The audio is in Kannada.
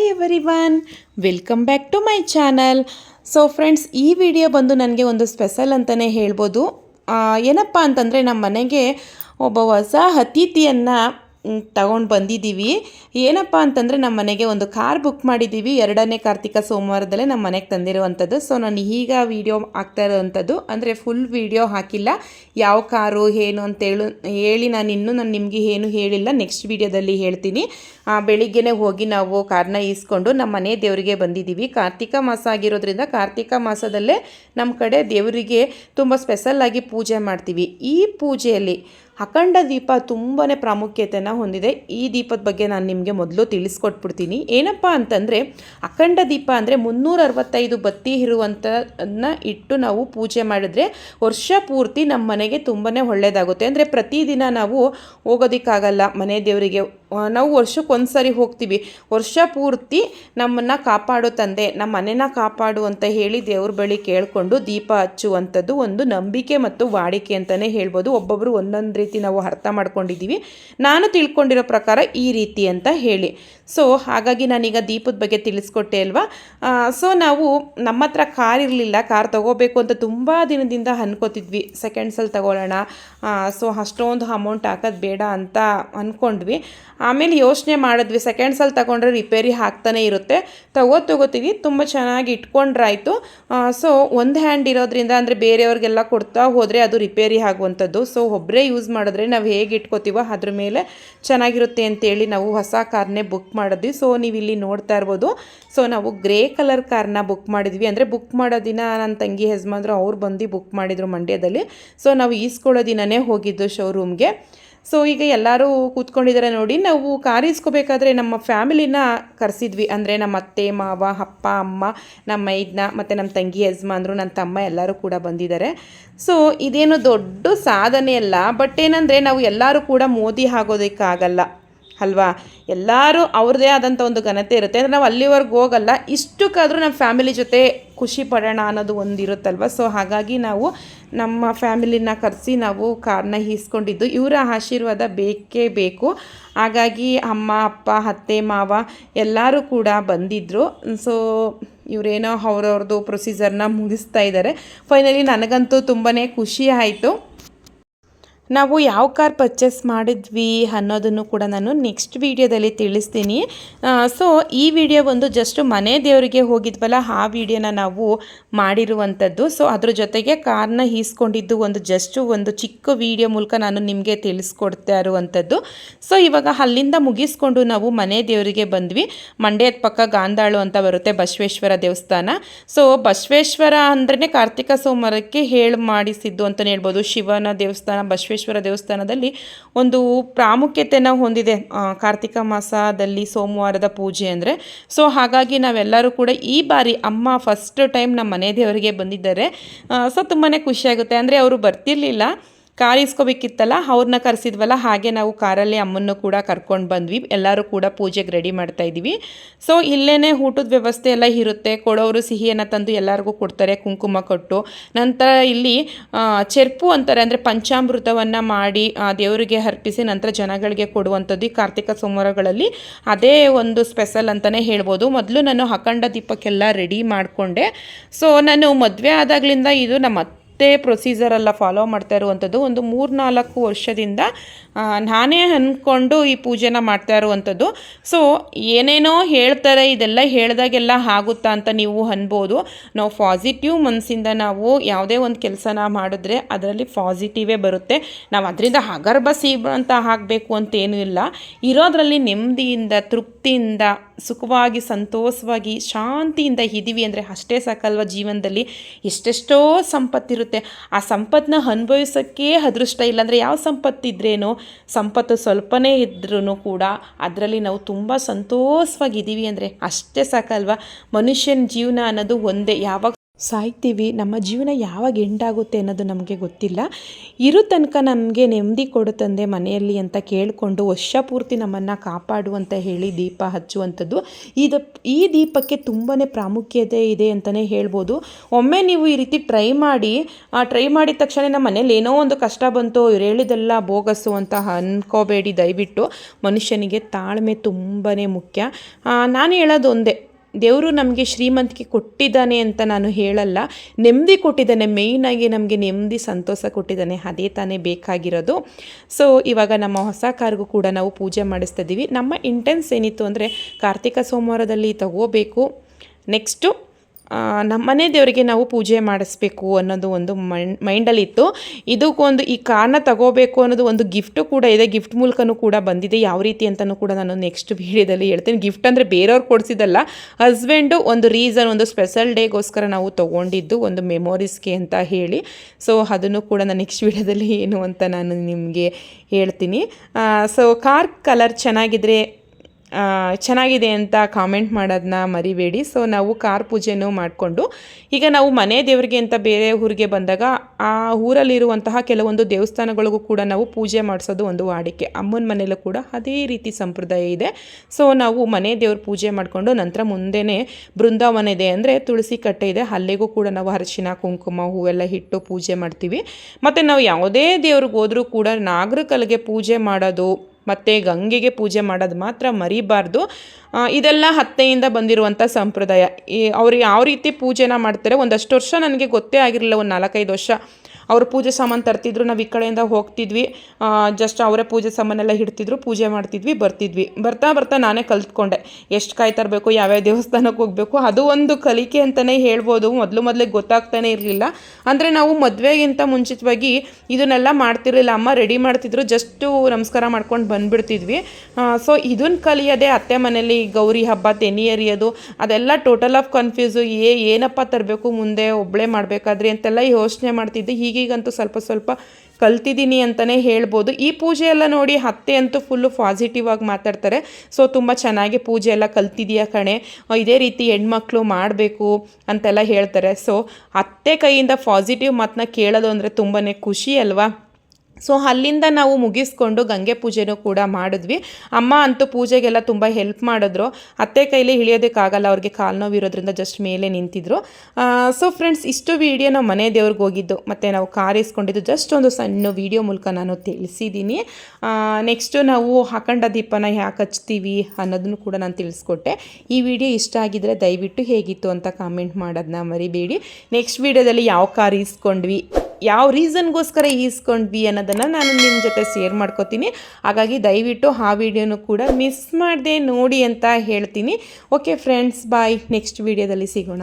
Hi everyone welcome back to my channel so friends ಈ ವಿಡಿಯೋ ಬಂದು ನನಗೆ ಒಂದು ಸ್ಪೆಷಲ್ ಅಂತಲೇ ಹೇಳ್ಬೋದು. ಏನಪ್ಪ ಅಂತಂದರೆ ನಮ್ಮ ಮನೆಗೆ ಒಬ್ಬ ಹೊಸ ಅತಿಥಿಯನ್ನು ತಗೊಂಡು ಬಂದಿದ್ದೀವಿ. ಏನಪ್ಪ ಅಂತಂದರೆ ನಮ್ಮ ಮನೆಗೆ ಒಂದು ಕಾರ್ ಬುಕ್ ಮಾಡಿದ್ದೀವಿ. ಎರಡನೇ ಕಾರ್ತಿಕ ಸೋಮವಾರದಲ್ಲೇ ನಮ್ಮ ಮನೆಗೆ ತಂದಿರುವಂಥದ್ದು. ಸೊ ನಾನು ಈಗ ವೀಡಿಯೋ ಹಾಕ್ತಾ ಇರೋವಂಥದ್ದು. ಅಂದರೆ ಫುಲ್ ವೀಡಿಯೋ ಹಾಕಿಲ್ಲ. ಯಾವ ಕಾರು, ಏನು ಅಂತೇಳು ಹೇಳಿ ನಾನು ಇನ್ನೂ ನಾನು ನಿಮಗೆ ಏನು ಹೇಳಿಲ್ಲ. ನೆಕ್ಸ್ಟ್ ವಿಡಿಯೋದಲ್ಲಿ ಹೇಳ್ತೀನಿ. ಬೆಳಿಗ್ಗೆನೇ ಹೋಗಿ ನಾವು ಕಾರ್ನ ಈಸ್ಕೊಂಡು ನಮ್ಮ ಮನೆ ದೇವರಿಗೆ ಬಂದಿದ್ದೀವಿ. ಕಾರ್ತಿಕ ಮಾಸ ಆಗಿರೋದ್ರಿಂದ ಕಾರ್ತಿಕ ಮಾಸದಲ್ಲೇ ನಮ್ಮ ಕಡೆ ದೇವರಿಗೆ ತುಂಬ ಸ್ಪೆಷಲ್ ಆಗಿ ಪೂಜೆ ಮಾಡ್ತೀವಿ. ಈ ಪೂಜೆಯಲ್ಲಿ ಅಖಂಡ ದೀಪ ತುಂಬಾ ಪ್ರಾಮುಖ್ಯತೆಯನ್ನು ಹೊಂದಿದೆ. ಈ ದೀಪದ ಬಗ್ಗೆ ನಾನು ನಿಮಗೆ ಮೊದಲು ತಿಳಿಸ್ಕೊಟ್ಬಿಡ್ತೀನಿ. ಏನಪ್ಪ ಅಂತಂದರೆ, ಅಖಂಡ ದೀಪ ಅಂದರೆ ಮುನ್ನೂರ ಅರವತ್ತೈದು ಬತ್ತಿ ಇರುವಂಥದನ್ನ ಇಟ್ಟು ನಾವು ಪೂಜೆ ಮಾಡಿದ್ರೆ ವರ್ಷ ಪೂರ್ತಿ ನಮ್ಮ ಮನೆಗೆ ತುಂಬಾ ಒಳ್ಳೆಯದಾಗುತ್ತೆ ಅಂದರೆ ಪ್ರತಿದಿನ ನಾವು ಹೋಗೋದಕ್ಕಾಗಲ್ಲ, ಮನೆ ದೇವರಿಗೆ ಆ, ಒಂದು ಸಾರಿ ಹೋಗ್ತೀವಿ. ವರ್ಷ ಪೂರ್ತಿ ನಮ್ಮನ್ನು ಕಾಪಾಡು ತಂದೆ ನಮ್ಮ ಮನೆನ ಕಾಪಾಡು ಅಂತ ಹೇಳಿ ದೇವ್ರ ಬಳಿ ಕೇಳಿಕೊಂಡು ದೀಪ ಹಚ್ಚುವಂಥದ್ದು ಒಂದು ನಂಬಿಕೆ ಮತ್ತು ವಾಡಿಕೆ ಅಂತಲೇ ಹೇಳ್ಬೋದು. ಒಬ್ಬೊಬ್ಬರು ಒಂದೊಂದು ರೀತಿ ನಾವು ಅರ್ಥ ಮಾಡ್ಕೊಂಡಿದ್ದೀವಿ. ನಾನು ತಿಳ್ಕೊಂಡಿರೋ ಪ್ರಕಾರ ಈ ರೀತಿ ಅಂತ ಹೇಳಿ. ಸೊ ಹಾಗಾಗಿ ನಾನೀಗ ದೀಪದ ಬಗ್ಗೆ ತಿಳಿಸ್ಕೊಟ್ಟೆ ಅಲ್ವಾ? ಸೊ ನಾವು ನಮ್ಮ ಹತ್ರ ಕಾರ್ ಇರಲಿಲ್ಲ ಕಾರ್ ತಗೋಬೇಕು ಅಂತ ತುಂಬ ದಿನದಿಂದ ಅನ್ಕೋತಿದ್ವಿ. ಸೆಕೆಂಡ್ಸಲ್ಲಿ ತಗೊಳ್ಳೋಣ ಸೊ ಅಷ್ಟೊಂದು ಅಮೌಂಟ್ ಹಾಕೋದು ಬೇಡ ಅಂತ ಅಂದ್ಕೊಂಡ್ವಿ ಆಮೇಲೆ ಯೋಚನೆ ಮಾಡಿದ್ವಿ. ಸೆಕೆಂಡ್ಸಲ್ಲಿ ತಗೊಂಡ್ರೆ ರಿಪೇರಿ ಹಾಕ್ತಾನೆ ಇರುತ್ತೆ. ತಗೋ ತಗೋತೀವಿ ತುಂಬ ಚೆನ್ನಾಗಿ ಇಟ್ಕೊಂಡ್ರಾಯಿತು. ಸೊ ಒಂದು ಹ್ಯಾಂಡ್ ಇರೋದ್ರಿಂದ ಅಂದರೆ ಬೇರೆಯವ್ರಿಗೆಲ್ಲ ಕೊಡ್ತಾ ಹೋದರೆ ಅದು ರಿಪೇರಿ ಆಗುವಂಥದ್ದು. ಸೊ ಒಬ್ಬರೇ ಯೂಸ್ ಮಾಡಿದ್ರೆ ನಾವು ಹೇಗೆ ಇಟ್ಕೋತೀವೋ ಅದ್ರ ಮೇಲೆ ಚೆನ್ನಾಗಿರುತ್ತೆ ಅಂತೇಳಿ ನಾವು ಹೊಸ ಕಾರ್ನೇ ಬುಕ್ ಮಾಡಿದ್ವಿ. ಸೊ ನೀವು ಇಲ್ಲಿ ನೋಡ್ತಾ ಇರ್ಬೋದು. ಸೊ ನಾವು ಗ್ರೇ ಕಲರ್ ಕಾರ್ನ ಬುಕ್ ಮಾಡಿದ್ವಿ. ಅಂದರೆ ಬುಕ್ ಮಾಡೋ ದಿನ ನನ್ನ ತಂಗಿ, ಯಜಮಾನ್ರು ಅವ್ರು ಬಂದು ಬುಕ್ ಮಾಡಿದರು ಮಂಡ್ಯದಲ್ಲಿ. ಸೊ ನಾವು ಈಸ್ಕೊಳ್ಳೋ ದಿನವೇ ಹೋಗಿದ್ದು ಶೋರೂಮ್ಗೆ ಸೊ ಈಗ ಎಲ್ಲರೂ ಕೂತ್ಕೊಂಡಿದ್ದಾರೆ ನೋಡಿ, ನಾವು ಕಾರ್ ಇಸ್ಕೋಬೇಕಾದ್ರೆ ನಮ್ಮ ಫ್ಯಾಮಿಲಿನ ಕರೆಸಿದ್ವಿ. ಅಂದರೆ ನಮ್ಮ ಅತ್ತೆ, ಮಾವ, ಅಪ್ಪ, ಅಮ್ಮ, ನಮ್ಮ ಮೈದ್ನ ಮತ್ತು ನಮ್ಮ ತಂಗಿ, ಯಜಮಾನ್ರು, ನನ್ನ ತಮ್ಮ ಎಲ್ಲರೂ ಕೂಡ ಬಂದಿದ್ದಾರೆ. ಸೊ ಇದೇನು ದೊಡ್ಡ ಸಾಧನೆ ಅಲ್ಲ ಬಟ್ ಏನಂದರೆ ನಾವು ಎಲ್ಲರೂ ಕೂಡ ಮೋದಿ ಆಗೋದಕ್ಕಾಗಲ್ಲ. ಅಲ್ವಾ? ಎಲ್ಲರೂ ಅವ್ರದ್ದೇ ಆದಂಥ ಒಂದು ಘನತೆ ಇರುತ್ತೆ. ಅಂದರೆ ನಾವು ಅಲ್ಲಿವರೆಗೂ ಹೋಗಲ್ಲ, ಇಷ್ಟಕ್ಕಾದರೂ ನಮ್ಮ ಫ್ಯಾಮಿಲಿ ಜೊತೆ ಖುಷಿ ಪಡೋಣ ಅನ್ನೋದು ಒಂದು ಇರುತ್ತಲ್ವ ಸೊ ಹಾಗಾಗಿ ನಾವು ನಮ್ಮ ಫ್ಯಾಮಿಲಿನ ಕರೆಸಿ ನಾವು ಕಾರ್ನ ಈಸ್ಕೊಂಡಿದ್ದು. ಇವರ ಆಶೀರ್ವಾದ ಬೇಕೇ ಬೇಕು. ಹಾಗಾಗಿ ಅಮ್ಮ, ಅಪ್ಪ, ಅತ್ತೆ, ಮಾವ ಎಲ್ಲರೂ ಕೂಡ ಬಂದಿದ್ದರು ಸೊ ಇವರೇನೋ ಅವ್ರವ್ರದ್ದು ಪ್ರೊಸೀಜರ್ನ ಮುಗಿಸ್ತಾ ಇದ್ದಾರೆ ಫೈನಲಿ ನನಗಂತೂ ತುಂಬಾ ಖುಷಿ ಆಯಿತು. ನಾವು ಯಾವ ಕಾರ್ ಪರ್ಚೇಸ್ ಮಾಡಿದ್ವಿ ಅನ್ನೋದನ್ನು ಕೂಡ ನಾನು ನೆಕ್ಸ್ಟ್ ವೀಡಿಯೋದಲ್ಲಿ ತಿಳಿಸ್ತೀನಿ. ಸೊ ಈ ವಿಡಿಯೋ ಒಂದು ಜಸ್ಟ್ ಮನೆ ದೇವರಿಗೆ ಹೋಗಿದ್ವಲ್ಲ, ಆ ವಿಡಿಯೋನ ನಾವು ಮಾಡಿರುವಂಥದ್ದು. ಸೊ ಅದ್ರ ಜೊತೆಗೆ ಕಾರ್ನ ಈಸ್ಕೊಂಡಿದ್ದು ಒಂದು ಜಸ್ಟ್ ಒಂದು ಚಿಕ್ಕ ವಿಡಿಯೋ ಮೂಲಕ ನಾನು ನಿಮಗೆ ತಿಳಿಸ್ಕೊಡ್ತಾ ಇರುವಂಥದ್ದು. ಸೊ ಇವಾಗ ಅಲ್ಲಿಂದ ಮುಗಿಸ್ಕೊಂಡು ನಾವು ಮನೆ ದೇವರಿಗೆ ಬಂದ್ವಿ. ಮಂಡ್ಯದ ಪಕ್ಕ ಗಾಂಧಾಳು ಅಂತ ಬರುತ್ತೆ ಬಸವೇಶ್ವರ ದೇವಸ್ಥಾನ. ಸೊ ಬಸವೇಶ್ವರ ಅಂದ್ರೇ ಕಾರ್ತಿಕ ಸೋಮವಾರಕ್ಕೆ ಹೇಳಿ ಮಾಡಿಸಿದ್ದು ಅಂತಲೇ ಹೇಳ್ಬೋದು. ಶಿವನ ದೇವಸ್ಥಾನ, ಬಸವೇಶ್ವರ ದೇವಸ್ಥಾನದಲ್ಲಿ ಒಂದು ಪ್ರಾಮುಖ್ಯತೆಯನ್ನು ಹೊಂದಿದೆ ಕಾರ್ತಿಕ ಮಾಸದಲ್ಲಿ ಸೋಮವಾರದ ಪೂಜೆ ಅಂದರೆ. ಸೊ ಹಾಗಾಗಿ ನಾವೆಲ್ಲರೂ ಕೂಡ ಈ ಬಾರಿ ಅಮ್ಮ ಫಸ್ಟ್ ಟೈಮ್ ನಮ್ಮ ಮನೆ ದೇವರಿಗೆ ಬಂದಿದ್ದಾರೆ. ಸೊ ತುಂಬಾ ಖುಷಿಯಾಗುತ್ತೆ. ಅಂದರೆ ಅವರು ಬರ್ತಿರ್ಲಿಲ್ಲ. ಕಾರ್ ಇಸ್ಕೋಬೇಕಿತ್ತಲ್ಲ ಅವ್ರನ್ನ ಕರೆಸಿದ್ವಲ್ಲ, ಹಾಗೆ ನಾವು ಕಾರಲ್ಲಿ ಅಮ್ಮನ್ನು ಕೂಡ ಕರ್ಕೊಂಡು ಬಂದ್ವಿ. ಎಲ್ಲರೂ ಕೂಡ ಪೂಜೆಗೆ ರೆಡಿ ಮಾಡ್ತಾ ಇದ್ದೀವಿ. ಸೊ ಇಲ್ಲೇ ಊಟದ ವ್ಯವಸ್ಥೆ ಎಲ್ಲ ಇರುತ್ತೆ. ಕೊಡೋರು ಸಿಹಿಯನ್ನು ತಂದು ಎಲ್ಲರಿಗೂ ಕೊಡ್ತಾರೆ, ಕುಂಕುಮ ಕೊಟ್ಟು. ನಂತರ ಇಲ್ಲಿ ಚೆರ್ಪು ಅಂತಾರೆ, ಅಂದರೆ ಪಂಚಾಮೃತವನ್ನು ಮಾಡಿ ದೇವರಿಗೆ ಅರ್ಪಿಸಿ ನಂತರ ಜನಗಳಿಗೆ ಕೊಡುವಂಥದ್ದು ಕಾರ್ತಿಕ ಸೋಮವಾರಗಳಲ್ಲಿ. ಅದೇ ಒಂದು ಸ್ಪೆಷಲ್ ಅಂತಲೇ ಹೇಳ್ಬೋದು. ಮೊದಲು ನಾನು ಅಖಂಡ ದೀಪಕ್ಕೆಲ್ಲ ರೆಡಿ ಮಾಡಿಕೊಂಡೆ. ಸೊ ನಾನು ಮದುವೆ ಆದಾಗಲಿಂದ ಇದು ನಮ್ಮ ಅತ್ತೆ ಪ್ರೊಸೀಜರ್ ಎಲ್ಲ ಫಾಲೋ ಮಾಡ್ತಾ ಇರುವಂಥದ್ದು ಒಂದು ಮೂರು ನಾಲ್ಕು ವರ್ಷದಿಂದ ನಾನೇ ಅಂದ್ಕೊಂಡು ಈ ಪೂಜೆನ ಮಾಡ್ತಾ ಇರುವಂಥದ್ದು ಸೊ ಏನೇನೋ ಹೇಳ್ತಾರೆ, ಇದೆಲ್ಲ ಹೇಳಿದಾಗೆಲ್ಲ ಆಗುತ್ತಾ ಅಂತ ನೀವು ಅನ್ಬೋದು. ನಾವು ಪಾಸಿಟಿವ್ ಮನಸ್ಸಿಂದ ನಾವು ಯಾವುದೇ ಒಂದು ಕೆಲಸನ ಮಾಡಿದ್ರೆ ಅದರಲ್ಲಿ ಪಾಸಿಟಿವೇ ಬರುತ್ತೆ. ನಾವು ಅದರಿಂದ ಹಗರ್ಭ ಸೀಬ ಅಂತ ಹಾಕಬೇಕು ಅಂತೇನೂ ಇಲ್ಲ. ಇರೋದ್ರಲ್ಲಿ ನೆಮ್ಮದಿಯಿಂದ, ತೃಪ್ತಿಯಿಂದ ಸುಖವಾಗಿ, ಸಂತೋಷವಾಗಿ, ಶಾಂತಿಯಿಂದ ಇದ್ದೀವಿ ಅಂದರೆ ಅಷ್ಟೇ ಸಾಕಲ್ವ ಜೀವನದಲ್ಲಿ? ಎಷ್ಟೆಷ್ಟೋ ಸಂಪತ್ತಿರುತ್ತೆ. ಆ ಸಂಪತ್ತನ್ನ ಅನುಭವಿಸೋಕ್ಕೆ ಅದೃಷ್ಟ ಇಲ್ಲಾಂದರೆ ಯಾವ ಸಂಪತ್ತಿದ್ರೇನು? ಸಂಪತ್ತು ಸ್ವಲ್ಪನೇ ಇದ್ರೂ ಕೂಡ ಅದರಲ್ಲಿ ನಾವು ತುಂಬ ಸಂತೋಷವಾಗಿದ್ದೀವಿ ಅಂದರೆ ಅಷ್ಟೇ ಸಾಕಲ್ವ? ಮನುಷ್ಯನ ಜೀವನ ಅನ್ನೋದು ಒಂದೇ. ಯಾವಾಗ ಸಾಯ್ತೀವಿ, ನಮ್ಮ ಜೀವನ ಯಾವಾಗ ಎಂಡಾಗುತ್ತೆ ಅನ್ನೋದು ನಮಗೆ ಗೊತ್ತಿಲ್ಲ. ಇರೋ ತನಕ ನಮಗೆ ನೆಮ್ಮದಿ ಕೊಡುತ್ತಂದೆ ಮನೆಯಲ್ಲಿ ಅಂತ ಕೇಳಿಕೊಂಡು ವರ್ಷ ಪೂರ್ತಿ ನಮ್ಮನ್ನು ಕಾಪಾಡು ಅಂತ ಹೇಳಿ ದೀಪ ಹಚ್ಚುವಂಥದ್ದು. ಇದು, ಈ ದೀಪಕ್ಕೆ ತುಂಬಾ ಪ್ರಾಮುಖ್ಯತೆ ಇದೆ ಅಂತಲೇ ಹೇಳ್ಬೋದು. ಒಮ್ಮೆ ನೀವು ಈ ರೀತಿ ಟ್ರೈ ಮಾಡಿ ಟ್ರೈ ಮಾಡಿದ ತಕ್ಷಣ ನಮ್ಮ ಮನೇಲಿ ಏನೋ ಒಂದು ಕಷ್ಟ ಬಂತು, ಇವ್ರು ಹೇಳಿದೆಲ್ಲ ಬೋಗಸ್ಸು ಅಂತ ಅನ್ಕೋಬೇಡಿ ದಯವಿಟ್ಟು. ಮನುಷ್ಯನಿಗೆ ತಾಳ್ಮೆ ತುಂಬಾ ಮುಖ್ಯ. ನಾನು ಹೇಳೋದು ಒಂದೇ ದೇವರು ನಮಗೆ ಶ್ರೀಮಂತಿಕೆ ಕೊಟ್ಟಿದ್ದಾನೆ ಅಂತ ನಾನು ಹೇಳಲ್ಲ. ನೆಮ್ಮದಿ ಕೊಟ್ಟಿದ್ದಾನೆ ಮೇಯ್ನಾಗಿ ನಮಗೆ ನೆಮ್ಮದಿ, ಸಂತೋಷ ಕೊಟ್ಟಿದ್ದಾನೆ. ಅದೇ ತಾನೇ ಬೇಕಾಗಿರೋದು. ಸೊ ಇವಾಗ ನಮ್ಮ ಹೊಸ ಕಾರ್ಗೂ ಕೂಡ ನಾವು ಪೂಜೆ ಮಾಡಿಸ್ತಾ ಇದ್ದೀವಿ ನಮ್ಮ ಇಂಟೆನ್ಸ್ ಏನಿತ್ತು ಅಂದರೆ ಕಾರ್ತಿಕ ಸೋಮವಾರದಲ್ಲಿ ತಗೋಬೇಕು. ನೆಕ್ಸ್ಟು ನಮ್ಮ ಮನೆ ದೇವರಿಗೆ ನಾವು ಪೂಜೆ ಮಾಡಿಸ್ಬೇಕು ಅನ್ನೋದು ಒಂದು ಮೈಂಡ್, ಮೈಂಡಲ್ಲಿತ್ತು. ಇದಕ್ಕೊಂದು ಈ ಕಾರ್ನ ತಗೋಬೇಕು ಅನ್ನೋದು ಒಂದು ಗಿಫ್ಟು ಕೂಡ ಇದೆ. ಗಿಫ್ಟ್ ಮೂಲಕನೂ ಕೂಡ ಬಂದಿದೆ. ಯಾವ ರೀತಿ ಅಂತಲೂ ಕೂಡ ನಾನು ನೆಕ್ಸ್ಟ್ ವೀಡಿಯೋದಲ್ಲಿ ಹೇಳ್ತೀನಿ. ಗಿಫ್ಟ್ ಅಂದರೆ ಬೇರೆಯವ್ರು ಕೊಡಿಸಿದಲ್ಲ ಹಸ್ಬೆಂಡು ಒಂದು ರೀಸನ್ ಒಂದು ಸ್ಪೆಷಲ್ ಡೇಗೋಸ್ಕರ ನಾವು ತೊಗೊಂಡಿದ್ದು ಒಂದು ಮೆಮೊರೀಸ್ಗೆ ಅಂತ ಹೇಳಿ. ಸೊ ಅದನ್ನು ಕೂಡ ನಾನು ನೆಕ್ಸ್ಟ್ ವೀಡಿಯೋದಲ್ಲಿ ಏನು ಅಂತ ನಾನು ನಿಮಗೆ ಹೇಳ್ತೀನಿ. ಸೊ ಕಾರ್ ಕಲರ್ ಚೆನ್ನಾಗಿದ್ರೆ ಚೆನ್ನಾಗಿದೆ ಅಂತ ಕಾಮೆಂಟ್ ಮಾಡೋದನ್ನ ಮರಿಬೇಡಿ. ಸೊ ನಾವು ಕಾರ್ ಪೂಜೆನೂ ಮಾಡಿಕೊಂಡು, ಈಗ ನಾವು ಮನೆ ದೇವರಿಗೆ ಅಂತ ಬೇರೆ ಊರಿಗೆ ಬಂದಾಗ, ಆ ಊರಲ್ಲಿರುವಂತಹ ಕೆಲವೊಂದು ದೇವಸ್ಥಾನಗಳಿಗೂ ಕೂಡ ನಾವು ಪೂಜೆ ಮಾಡಿಸೋದು ಒಂದು ವಾಡಿಕೆ. ಅಮ್ಮನ ಮನೆಯಲ್ಲೂ ಕೂಡ ಅದೇ ರೀತಿ ಸಂಪ್ರದಾಯ ಇದೆ. ಸೊ ನಾವು ಮನೆ ದೇವ್ರ ಪೂಜೆ ಮಾಡಿಕೊಂಡು ನಂತರ ಮುಂದೆನೇ ಬೃಂದಾವನ ಇದೆ ಅಂದರೆ ತುಳಸಿ ಕಟ್ಟೆ ಇದೆ. ಅಲ್ಲಿಗೂ ಕೂಡ ನಾವು ಅರಿಶಿನ, ಕುಂಕುಮ, ಹೂವೆಲ್ಲ ಇಟ್ಟು ಪೂಜೆ ಮಾಡ್ತೀವಿ. ಮತ್ತು ನಾವು ಯಾವುದೇ ದೇವ್ರಿಗೆ ಹೋದರೂ ಕೂಡ ನಾಗರಕಲ್ಗೆ ಪೂಜೆ ಮಾಡೋದು ಮತ್ತು ಗಂಗೆಗೆ ಪೂಜೆ ಮಾಡೋದು ಮಾತ್ರ ಮರಿಬಾರ್ದು. ಇದೆಲ್ಲ ಹತ್ತೆಯಿಂದ ಬಂದಿರುವಂಥ ಸಂಪ್ರದಾಯ. ಈ, ಅವ್ರು ಯಾವ ರೀತಿ ಪೂಜೆನ ಮಾಡ್ತಾರೆ ಒಂದಷ್ಟು ವರ್ಷ ನನಗೆ ಗೊತ್ತೇ ಆಗಿರಲಿಲ್ಲ, ಒಂದು ನಾಲ್ಕೈದು ವರ್ಷ. ಅವ್ರು ಪೂಜೆ ಸಾಮಾನು ತರ್ತಿದ್ರು, ನಾವು ಈ ಕಡೆಯಿಂದ ಹೋಗ್ತಿದ್ವಿ. ಜಸ್ಟ್ ಅವರೇ ಪೂಜೆ ಸಾಮಾನೆಲ್ಲ ಹಿಡ್ತಿದ್ರು, ಪೂಜೆ ಮಾಡ್ತಿದ್ವಿ, ಬರ್ತಿದ್ವಿ. ಬರ್ತಾ ಬರ್ತಾ ನಾನೇ ಕಲ್ತ್ಕೊಂಡೆ. ಎಷ್ಟು ಕಾಯಿ ತರಬೇಕು, ಯಾವ್ಯಾವ ದೇವಸ್ಥಾನಕ್ಕೆ ಹೋಗಬೇಕು, ಅದು ಒಂದು ಕಲಿಕೆ ಅಂತಲೇ ಹೇಳ್ಬೋದು. ಮೊದಲು ಮೊದಲಿಗೆ ಗೊತ್ತಾಗ್ತಾನೆ ಇರಲಿಲ್ಲ. ಅಂದರೆ ನಾವು ಮದುವೆಗಿಂತ ಮುಂಚಿತವಾಗಿ ಇದನ್ನೆಲ್ಲ ಮಾಡ್ತಿರಲಿಲ್ಲ. ಅಮ್ಮ ರೆಡಿ ಮಾಡ್ತಿದ್ರು ಜಸ್ಟು ನಮಸ್ಕಾರ ಮಾಡ್ಕೊಂಡು ಬಂದುಬಿಡ್ತಿದ್ವಿ. ಸೊ ಇದನ್ನು ಕಲಿಯೋದೆ ಅತ್ತೆ ಮನೇಲಿ ಗೌರಿ ಹಬ್ಬ, ತೆನಿ ಎರಿಯೋದು, ಅದೆಲ್ಲ ಟೋಟಲ್ ಆಫ್ ಕನ್ಫ್ಯೂಸು ಏ, ಏನಪ್ಪ ತರಬೇಕು, ಮುಂದೆ ಒಬ್ಬಳೇ ಮಾಡಬೇಕಾದ್ರೆ ಅಂತೆಲ್ಲ ಯೋಚನೆ ಮಾಡ್ತಿದ್ದೆ. ಈಗೀಗಂತೂ ಸ್ವಲ್ಪ ಸ್ವಲ್ಪ ಕಲ್ತಿದ್ದೀನಿ ಅಂತಲೇ ಹೇಳ್ಬೋದು. ಈ ಪೂಜೆ ಎಲ್ಲ ನೋಡಿ ಅತ್ತೆ ಅಂತೂ ಫುಲ್ಲು ಪಾಸಿಟಿವ್ ಆಗಿ ಮಾತಾಡ್ತಾರೆ. ಸೊ ತುಂಬ ಚೆನ್ನಾಗಿ ಪೂಜೆ ಎಲ್ಲ ಕಲ್ತಿದೀಯ ಕಣೆ. ಇದೇ ರೀತಿ ಹೆಣ್ಮಕ್ಳು ಮಾಡಬೇಕು ಅಂತೆಲ್ಲ ಹೇಳ್ತಾರೆ. ಸೊ ಅತ್ತೆ ಕೈಯಿಂದ ಪಾಸಿಟಿವ್ ಮಾತನ್ನ ಕೇಳೋದು ಅಂದರೆ ತುಂಬಾ ಖುಷಿ ಅಲ್ವಾ? ಸೊ ಅಲ್ಲಿಂದ ನಾವು ಮುಗಿಸ್ಕೊಂಡು ಗಂಗೆ ಪೂಜೆನೂ ಕೂಡ ಮಾಡಿದ್ವಿ. ಅಮ್ಮ ಅಂತೂ ಪೂಜೆಗೆಲ್ಲ ತುಂಬ ಹೆಲ್ಪ್ ಮಾಡಿದ್ರು. ಅತ್ತೆ ಕೈಲಿ ಇಳಿಯೋದಕ್ಕಾಗಲ್ಲ, ಅವ್ರಿಗೆ ಕಾಲು ನೋವು ಇರೋದ್ರಿಂದ ಜಸ್ಟ್ ಮೇಲೆ ನಿಂತಿದ್ರು. ಸೊ ಫ್ರೆಂಡ್ಸ್ ಇಷ್ಟು ವೀಡಿಯೋ ನಾವು ಮನೆ ದೇವ್ರಿಗೆ ಹೋಗಿದ್ದು, ಮತ್ತು ನಾವು ಕಾರ್ ಇಸ್ಕೊಂಡಿದ್ದು ಜಸ್ಟ್ ಒಂದು ಸಣ್ಣ ವೀಡಿಯೋ ಮೂಲಕ ನಾನು ತಿಳಿಸಿದ್ದೀನಿ ನೆಕ್ಸ್ಟು ನಾವು ಅಖಂಡ ದೀಪನ ಯಾಕೆ ಹಚ್ತೀವಿ ಅನ್ನೋದನ್ನು ಕೂಡ ನಾನು ತಿಳಿಸ್ಕೊಟ್ಟೆ. ಈ ವಿಡಿಯೋ ಇಷ್ಟ ಆಗಿದ್ರೆ ದಯವಿಟ್ಟು ಹೇಗಿತ್ತು ಅಂತ ಕಾಮೆಂಟ್ ಮಾಡೋದನ್ನ ಮರಿಬೇಡಿ. ನೆಕ್ಸ್ಟ್ ವೀಡಿಯೋದಲ್ಲಿ ಯಾವ ಕಾರ್ ಇಸ್ಕೊಂಡ್ವಿ? ಯಾವ ರೀಸನ್ಗೋಸ್ಕರ ಈಸ್ಕೊಂಡ್ವಿ ಅನ್ನೋದನ್ನು ನಾನು ನಿಮ್ಮ ಜೊತೆ ಶೇರ್ ಮಾಡ್ಕೋತೀನಿ. ಹಾಗಾಗಿ ದಯವಿಟ್ಟು ಆ ವಿಡಿಯೋನು ಕೂಡ ಮಿಸ್ ಮಾಡದೆ ನೋಡಿ ಅಂತ ಹೇಳ್ತೀನಿ. ಓಕೆ ಫ್ರೆಂಡ್ಸ್ ಬಾಯ್ ನೆಕ್ಸ್ಟ್ ವಿಡಿಯೋದಲ್ಲಿ ಸಿಗೋಣ.